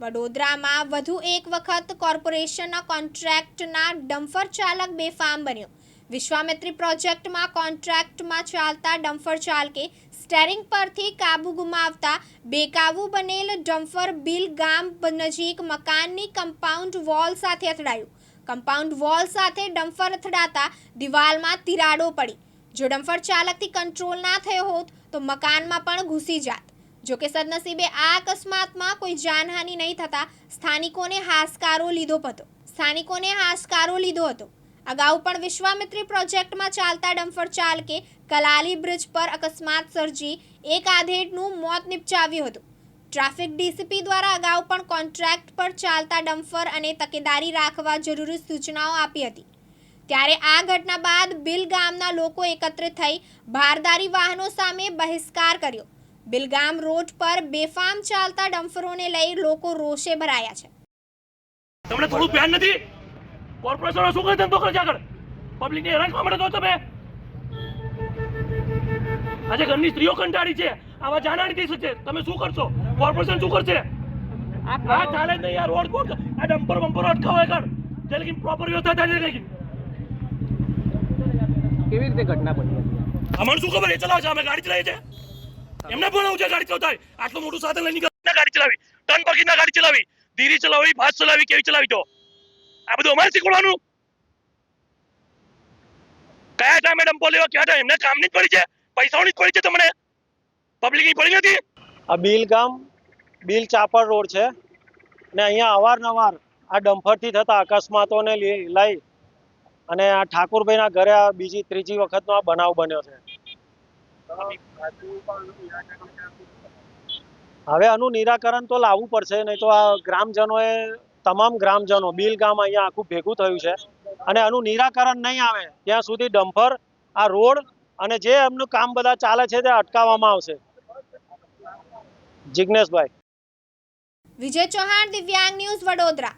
વડોદરામાં વધુ એક વખત કોર્પોરેશનના કોન્ટ્રાક્ટના ડમ્ફર ચાલક બેફામ બન્યો. વિશ્વામિત્રી પ્રોજેક્ટમાં કોન્ટ્રાક્ટમાં ચાલતા ડમ્ફર ચાલકે સ્ટેરિંગ પરથી કાબુ ગુમાવતા બેકાબુ બનેલ ડમ્ફર બિલ ગામ નજીક મકાનની કમ્પાઉન્ડ વોલ સાથે અથડાયું. કમ્પાઉન્ડ વોલ સાથે ડમ્ફર અથડાતા દિવાલમાં તિરાડો પડી. જો ડમ્ફર ચાલકથી કંટ્રોલ ના થયો હોત તો મકાનમાં પણ ઘૂસી જાત. જો કે સદનસીબે આ અકસ્માતમાં કોઈ જાનહાનિ નહીં થતાં સ્થાનિકોને હાશકારો લીધો હતો. સ્થાનિકોને હાશકારો લીધો હતો. અગાઉ પણ વિશ્વામિત્રી પ્રોજેક્ટમાં ચાલતા ડમ્ફર ચાલકે કલાલી બ્રિજ પર અકસ્માત સર્જી એક આધેડનું મોત નિપજાવ્યું હતું. ટ્રાફિક ડીસીપી દ્વારા અગાઉ પણ કોન્ટ્રાક્ટ પર ચાલતા ડમ્ફર અને તકેદારી રાખવા જરૂરી સૂચનાઓ આપી હતી. ત્યારે આ ઘટના બાદ બિલ ગામના લોકો એકત્રિત થઈ ભારદારી વાહનો સામે બહિષ્કાર કર્યો. બિલગામ રોડ પર બેફામ ચાલતા ડમ્ફરોને લઈ લોકો રોષે ભરાયા છે. તમને થોડું ધ્યાન નથી? કોર્પોરેશન શું કરે ધંધો કરે છે આગળ? પબ્લિકને હેરાન કરવા માટે તો તમે? આજે ઘરની સ્ત્રીઓ કંટાળી છે. આવા જાનાની થઈ છે. તમે શું કરશો? કોર્પોરેશન શું કરશે? આ ચાલે નહીં. યાર રોડ કોડ આ ડમ્પર બમ્પર અટકાવો આગળ. જે લેકિન પ્રોપર વ્યવસ્થા થાય છે લેકિન કેવી રીતે ઘટના બની અમને શું ખબર? એ ચલાવે છે. અમે ગાડી ચલાવીએ છે એમને પણ આવું છે ગાડી ચલાવતા. આટલું મોટું સાધન લઈને ગાડી ચલાવી. ટન પકડીને ગાડી ચલાવી. ધીરી ચલાવી ફાસ્ટ ચલાવી કેવી ચલાવી તો? આ બધું અમારે શીખવાડવાનું. કયા ટાઈમે ડમ્પો લેવા કયા ટાઈમ એમને કામની જ પડી છે. પૈસાઓની જ પડી છે તમને. પબ્લિકની પડી નથી. આ બિલ ગામ બિલ ચાપડ રોડ છે. ને અહીંયા અવારનવાર આ ડમ્ફરથી થતા અકસ્માતોને લઈ અને આ ઠાકુરભાઈના ઘરે આ બીજી ત્રીજી વખતનો આ બનાવ બન્યો છે. હવે આનું નિરાકરણ તો લાવવું પડશે, નહીં તો આ ગ્રામજનોએ, તમામ ગ્રામજનો બિલ ગામ અહીંયા આખું ભેગું થયું છે. અને આનું નિરાકરણ નહીં આવે, ત્યાં સુધી ડમ્ફર, આ રોડ અને જે એમનું કામ બધા ચાલે છે તે અટકાવવામાં આવશે. જિજ્ઞેશભાઈ વિજય ચૌહાણ, દિવ્યાંગ ન્યૂઝ વડોદરા.